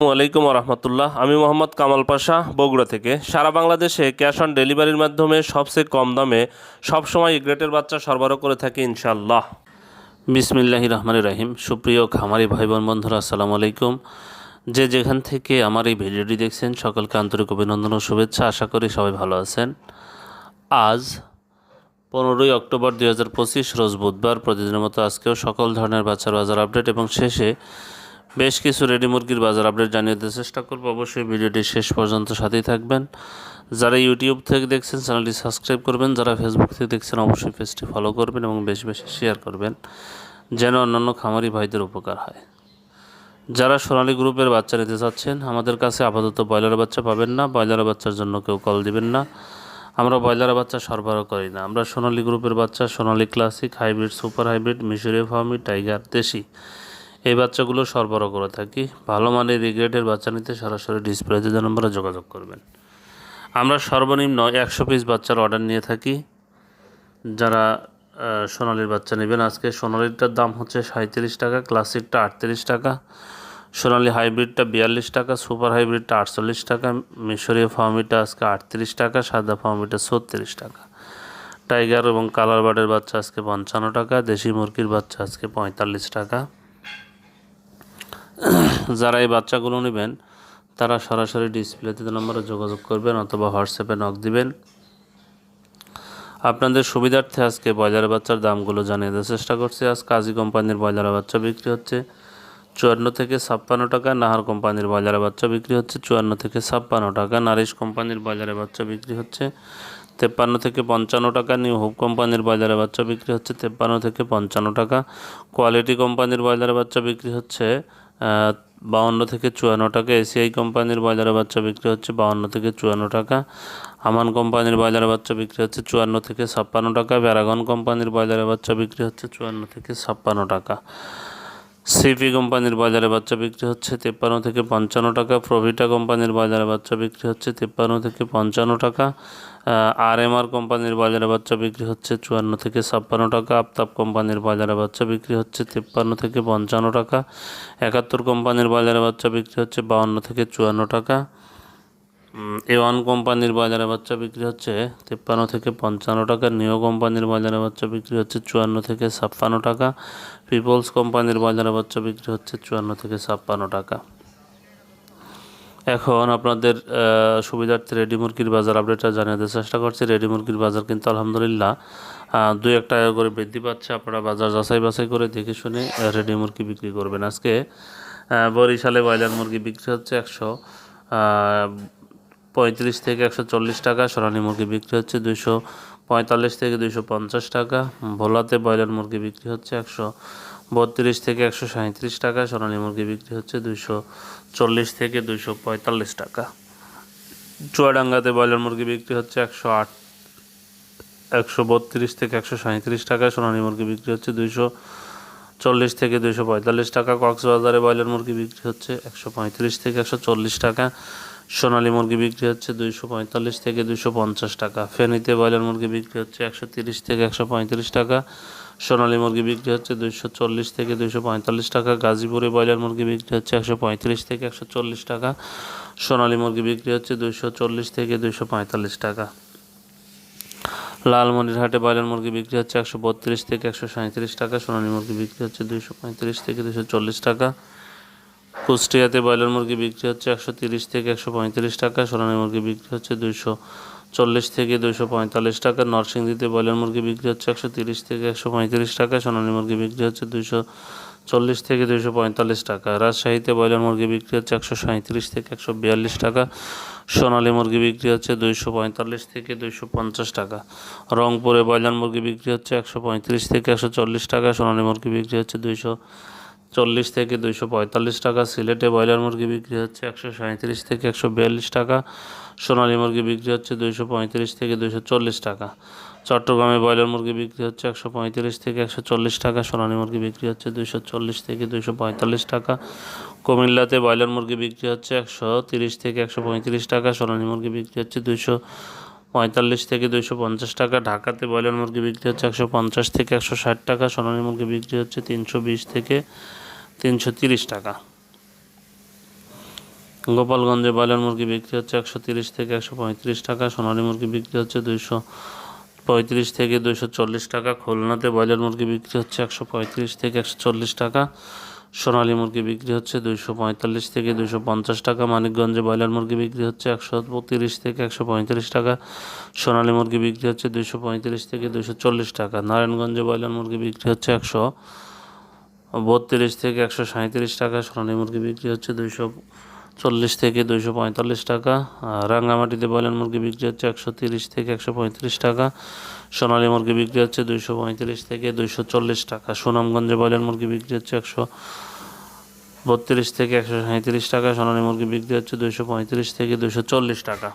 আলাইকুম রহমতুল্লাহ। আমি মোহাম্মদ কামাল পাশা, বগুড়া থেকে। সারা বাংলাদেশে ক্যাশ অন ডেলিভারির মাধ্যমে সবচেয়ে কম দামে সবসময় গ্রেটের বাচ্চা সরবরাহ করে থাকি ইনশাল্লাহ বিসমিল্লাহি রহমান রাহিম। সুপ্রিয় খামারি ভাই বোন বন্ধুরা, আসসালামু আলাইকুম। যে যেখান থেকে আমার এই ভিডিওটি দেখছেন, সকলকে আন্তরিক অভিনন্দন ও শুভেচ্ছা। আশা করি সবাই ভালো আছেন। আজ পনেরোই অক্টোবর দুই হাজার পঁচিশ, রোজ বুধবার। প্রতিদিনের মতো আজকেও সকল ধরনের বাচ্চার বাজার আপডেট এবং শেষে বেশ কিছু রেডি মুরগির বাজার আপডেট জানিয়ে দিতে চেষ্টা করব। অবশ্যই ভিডিওটি শেষ পর্যন্ত সাথেই থাকবেন। যারা ইউটিউব থেকে দেখছেন, চ্যানেলটি সাবস্ক্রাইব করবেন। যারা ফেসবুক থেকে দেখছেন, অবশ্যই পেজটি ফলো করবেন এবং বেশি বেশি শেয়ার করবেন, যেন অন্যান্য খামারি ভাইদের উপকার হয়। যারা সোনালী গ্রুপের বাচ্চা নিতে চাচ্ছেন, আমাদের কাছে আপাতত ব্রয়লার বাচ্চা পাবেন না। ব্রয়লার বাচ্চার জন্য কেউ কল দিবেন না। আমরা ব্রয়লার বাচ্চা সরবরাহ করি না। আমরা সোনালী গ্রুপের বাচ্চা, Sonali classic hybrid super hybrid মিশরীয় ফার্মি টাইগার দেশি। এই বাচ্চাগুলো সরবরাহ করে থাকি। ভালো মানের রিগ্রেটের বাচ্চা নিতে সরাসরি ডিসপ্লেতে যে নম্বরে যোগাযোগ করবেন। আমরা সর্বনিম্ন একশো পিস বাচ্চার অর্ডার নিয়ে থাকি। যারা সোনালির বাচ্চা নেবেন, আজকে সোনালিটার দাম হচ্ছে সাঁত্রিশ টাকা, ক্লাসিকটা আটত্রিশ টাকা, সোনালি হাইব্রিডটা বিয়াল্লিশ টাকা, সুপার হাইব্রিডটা আটচল্লিশ টাকা, মিশরীয় ফার্মিটা আজকে আটত্রিশ টাকা, সাদা ফার্মিটা ছত্রিশ টাকা। টাইগার এবং কালার বার্ডের বাচ্চা আজকে পঞ্চান্ন টাকা, দেশি মুরগির বাচ্চা আজকে পঁয়তাল্লিশ টাকা। যারা এই বাচ্চাগুলো নেবেন, তারা সরাসরি ডিসপ্লেতে নম্বরে যোগাযোগ করবেন অথবা হোয়াটসঅ্যাপে নক দিবেন। আপনাদের সুবিধার্থে আজকে ব্রয়লার বাচ্চার দামগুলো জানিয়ে দেওয়ার চেষ্টা করছি। আজ কাজী কোম্পানির ব্রয়লার বাচ্চা বিক্রি হচ্ছে চুয়ান্ন থেকে ছাপ্পান্ন টাকা, নাহার কোম্পানির ব্রয়লার বাচ্চা বিক্রি হচ্ছে চুয়ান্ন থেকে ছাপ্পান্ন টাকা, নারিশ কোম্পানির ব্রয়লারের বাচ্চা বিক্রি হচ্ছে তেপ্পান্ন থেকে পঞ্চান্ন টাকা, নিউ হোপ কোম্পানির ব্রয়লারের বাচ্চা বিক্রি হচ্ছে তেপ্পান্ন থেকে পঞ্চান্ন টাকা, কোয়ালিটি কোম্পানির ব্রয়লারের বাচ্চা বিক্রি হচ্ছে বাউন্ন থেকে চুয়ান্ন টাকা। এসিআই কোম্পানির ব্রয়লারের বাচ্চা বিক্রি হচ্ছে বাউন্ন থেকে চুয়ান্ন টাকা। আমান কোম্পানির ব্রয়লারের বাচ্চা বিক্রি হচ্ছে চুয়ান্ন থেকে ছাপ্পান্ন টাকা। প্যারাগন কোম্পানির ব্রয়লারের বাচ্চা বিক্রি হচ্ছে চুয়ান্ন থেকে ছাপ্পান্ন টাকা। সিপি কোম্পানির বাজারে বাচ্চা বিক্রি হচ্ছে তেপ্পান্ন থেকে পঞ্চান্ন টাকা, প্রভিটা কোম্পানির বাজারে বাচ্চা বিক্রি হচ্ছে তেপ্পান্ন থেকে পঞ্চান্ন টাকা আর এম আর কোম্পানির বাজারে বাচ্চা বিক্রি হচ্ছে চুয়ান্ন থেকে ছাপ্পান্ন টাকা, আফতাব কোম্পানির বাজারে বাচ্চা বিক্রি হচ্ছে তেপ্পান্ন থেকে পঞ্চান্ন টাকা, একাত্তর কোম্পানির বাজারে বাচ্চা বিক্রি হচ্ছে বাউন্ন থেকে চুয়ান্ন টাকা এ ওয়ান কোম্পানির বাজারে বাচ্চা বিক্রি হচ্ছে তিপ্পান্ন থেকে পঞ্চান্ন টাকা নিও কোম্পানির বাজারে বাচ্চা বিক্রি হচ্ছে চুয়ান্ন থেকে ছাপ্পান্ন টাকা পিপলস কোম্পানির বাজারে বাচ্চা বিক্রি হচ্ছে চুয়ান্ন থেকে ছাপ্পান্ন টাকা। এখন আপনাদের সুবিধার্থে রেডি মুরগির বাজার আপডেটটা জানিয়ে দেওয়ার চেষ্টা করছি। রেডি মুরগির বাজার কিন্তু আলহামদুলিল্লাহ দুই এক টাকা করে বৃদ্ধি পাচ্ছে। আপনারা বাজার যাচাই বাছাই করে দেখে শুনে রেডি মুরগি বিক্রি করবেন। আজকে বরিশালে ব্রয়লার মুরগি বিক্রি হচ্ছে একশো পঁয়ত্রিশ থেকে একশো চল্লিশ টাকা, সোনালী মুরগি বিক্রি হচ্ছে দুইশো পঁয়তাল্লিশ থেকে দুইশো পঞ্চাশ টাকা, ভোলাতে ব্রয়লার মুরগি বিক্রি হচ্ছে একশো বত্রিশ থেকে একশো সাঁত্রিশ টাকা, সোনালী মুরগি বিক্রি হচ্ছে দুইশো চল্লিশ থেকে দুইশো পঁয়তাল্লিশ টাকা। চুয়াডাঙ্গাতে ব্রয়লার মুরগি বিক্রি হচ্ছে একশো আট, একশো বত্রিশ থেকে একশো সাঁত্রিশ টাকা, সোনালী মুরগি বিক্রি হচ্ছে দুইশো চল্লিশ থেকে দুইশো পঁয়তাল্লিশ টাকা, কক্সবাজারে ব্রয়লার মুরগি বিক্রি হচ্ছে একশো পঁয়ত্রিশ থেকে একশো চল্লিশ টাকা সোনালী মুরগি বিক্রি হচ্ছে দুইশো পঁয়তাল্লিশ থেকে দুইশো পঞ্চাশ টাকা। ফেনীতে ব্রয়লার মুরগি বিক্রি হচ্ছে একশো তিরিশ থেকে একশো পঁয়ত্রিশ টাকা। সোনালী মুরগি বিক্রি হচ্ছে দুইশো চল্লিশ থেকে দুইশো পঁয়তাল্লিশ টাকা। গাজীপুরে ব্রয়লার মুরগি বিক্রি হচ্ছে একশো পঁয়ত্রিশ থেকে একশো চল্লিশ টাকা। সোনালী মুরগি বিক্রি হচ্ছে দুইশো চল্লিশ থেকে দুইশো পঁয়তাল্লিশ টাকা। লালমনিরহাটে ব্রয়লার মুরগি বিক্রি হচ্ছে একশো বত্রিশ থেকে একশো টাকা। সোনালী মুরগি বিক্রি হচ্ছে দুইশো পঁয়ত্রিশ থেকে দুইশো চল্লিশ টাকা। কুষ্টিয়াতে ব্রয়লার মুরগি বিক্রি হচ্ছে একশো তিরিশ থেকে একশো পঁয়ত্রিশ টাকা সোনালী মুরগি বিক্রি হচ্ছে দুইশো চল্লিশ থেকে দুইশো পঁয়তাল্লিশ টাকা, নরসিংদীতে ব্রয়লার মুরগি বিক্রি হচ্ছে একশো তিরিশ থেকে একশো পঁয়ত্রিশ টাকা সোনালী মুরগি বিক্রি হচ্ছে দুইশো চল্লিশ থেকে দুইশো পঁয়তাল্লিশ টাকা, রাজশাহীতে ব্রয়লার মুরগি বিক্রি হচ্ছে একশো সাঁত্রিশ থেকে একশো বিয়াল্লিশ টাকা, সোনালী মুরগি বিক্রি হচ্ছে দুইশো পঁয়তাল্লিশ থেকে দুইশো পঞ্চাশ টাকা, রংপুরে ব্রয়লার মুরগি বিক্রি হচ্ছে একশো পঁয়ত্রিশ থেকে একশো চল্লিশ টাকা, সোনালী মুরগি বিক্রি হচ্ছে দুইশো চল্লিশ থেকে দুইশো পঁয়তাল্লিশ টাকা। সিলেটে ব্রয়লার মুরগি বিক্রি হচ্ছে একশো সাঁত্রিশ থেকে একশো বিয়াল্লিশ টাকা। সোনালী মুরগি বিক্রি হচ্ছে দুইশো পঁয়ত্রিশ থেকে দুইশো চল্লিশ টাকা। চট্টগ্রামে ব্রয়লার মুরগি বিক্রি হচ্ছে একশো পঁয়ত্রিশ থেকে একশো চল্লিশ টাকা। সোনালি মুরগি বিক্রি হচ্ছে দুইশো চল্লিশ থেকে দুইশো পঁয়তাল্লিশ টাকা। কুমিল্লাতে ব্রয়লার মুরগি বিক্রি হচ্ছে একশো তিরিশ থেকে একশো পঁয়ত্রিশ টাকা। সোনালি মুরগি বিক্রি হচ্ছে দুইশো পঁয়তাল্লিশ থেকে দুইশো পঞ্চাশ টাকা। ঢাকাতে ব্রয়লার মুরগি বিক্রি হচ্ছে একশো পঞ্চাশ থেকে একশো ষাট টাকা। সোনালী মুরগি বিক্রি হচ্ছে তিনশো বিশ থেকে তিনশো তিরিশ টাকা। গোপালগঞ্জে ব্রয়লার মুরগি বিক্রি হচ্ছে একশো তিরিশ থেকে একশো পঁয়ত্রিশ টাকা। সোনালী মুরগি বিক্রি হচ্ছে দুইশো পঁয়ত্রিশ থেকে দুইশো চল্লিশ টাকা। খুলনাতে ব্রয়লার মুরগি বিক্রি হচ্ছে একশো পঁয়ত্রিশ থেকে একশো চল্লিশ টাকা। সোনালী মুরগি বিক্রি হচ্ছে দুইশো পঁয়তাল্লিশ থেকে দুইশো পঞ্চাশ টাকা, মানিকগঞ্জে ব্রয়লার মুরগি বিক্রি হচ্ছে একশো তিরিশ থেকে একশো পঁয়ত্রিশ টাকা, সোনালী মুরগি বিক্রি হচ্ছে দুইশো পঁয়ত্রিশ থেকে দুইশো চল্লিশ টাকা, নারায়ণগঞ্জে ব্রয়লার মুরগি বিক্রি হচ্ছে একশো বত্রিশ থেকে একশো সাঁত্রিশ টাকা, সোনালী মুরগি বিক্রি হচ্ছে দুইশো চল্লিশ থেকে দুইশো পঁয়তাল্লিশ টাকা রাঙ্গামাটিতে ব্রয়লার মুরগি বিক্রি হচ্ছে একশো তিরিশ থেকে একশো পঁয়ত্রিশ টাকা, সোনালী মুরগি বিক্রি হচ্ছে দুইশো পঁয়ত্রিশ থেকে দুইশো চল্লিশ টাকা, সুনামগঞ্জে ব্রয়লার মুরগি বিক্রি হচ্ছে একশো বত্রিশ থেকে একশো টাকা, সোনালী মুরগি বিক্রি হচ্ছে দুইশো পঁয়ত্রিশ থেকে দুইশো চল্লিশ টাকা।